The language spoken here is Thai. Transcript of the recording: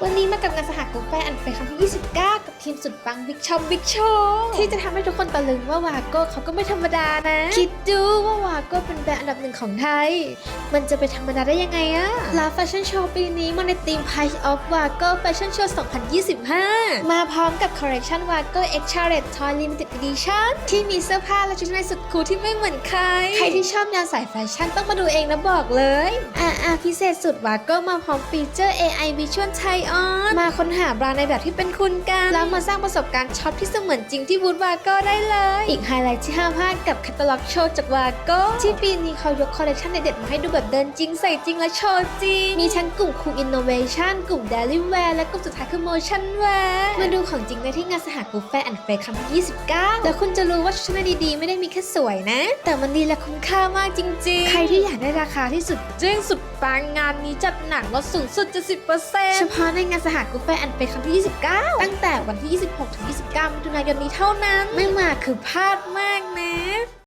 วันนี้มากับงานสหกาแฟอันเฟครั้งที่ 29 ทีมสุดปังบิ๊กชอมบิ๊กโชที่จะทำให้ทุกคนตะลึงว่าวาโก้เขาก็ไม่ธรรมดานะ คิดดูว่าวาโก้เป็นแบรนด์อันดับหนึ่งของไทย มันจะไปธรรมดาได้ยังไงอะลาแฟชั่นโชว์ปีนี้มาในธีม Price of Wago Fashion Show 2025 มาพร้อมกับคอลเลคชัน Wago X Charlotte Toy Limited Edition ที่มีเสื้อผ้าและชุดชั้นในสุดคูลที่ไม่เหมือนใคร ใครที่ชอบแนวสายแฟชั่นต้องมาดูเองนะบอกเลย อ่าอ่าพิเศษสุด Wago มาพร้อมฟีเจอร์ AI Visual Try On มาค้นหาแบรนด์ในแบบที่เป็นคุณกันแล้วมาสร้างประสบการณ์ช็อปที่เสมือนจริงที่บูธ Wago ได้เลย อีกไฮไลท์ที่ห้ามพลาดกับแคตตาล็อกโชว์จาก Wago ที่ปีนี้เขายกคอลเลคชันเด็ดๆมาให้ดูแบบเดินจริงใส่จริงและโชว์จริง มีทั้งกลุ่มคู Innovation กลุ่ม Daily Wear และกลุ่มสุดท้ายคือ Motion Wear มาดูของจริงได้ที่งานสหกูแฟร์แอนด์เฟคครั้งที่29 แล้วคุณจะรู้ว่าชุดชั้นในดีๆ ไม่ได้มีแค่สวยนะ แต่มันดีและคุ้มค่ามากจริง ๆ ใครที่อยากได้ราคาที่สุดเจ้งสุดปังงานนี้จัดหนักลดสูงสุด70%เฉพาะในงานสหกูแฟร์แอนด์เฟคครั้งที่29 ตั้งแต่วันที่ 26ถึง29 มิถุนายนนี้เท่านั้น ไม่มาคือพลาดมากนะ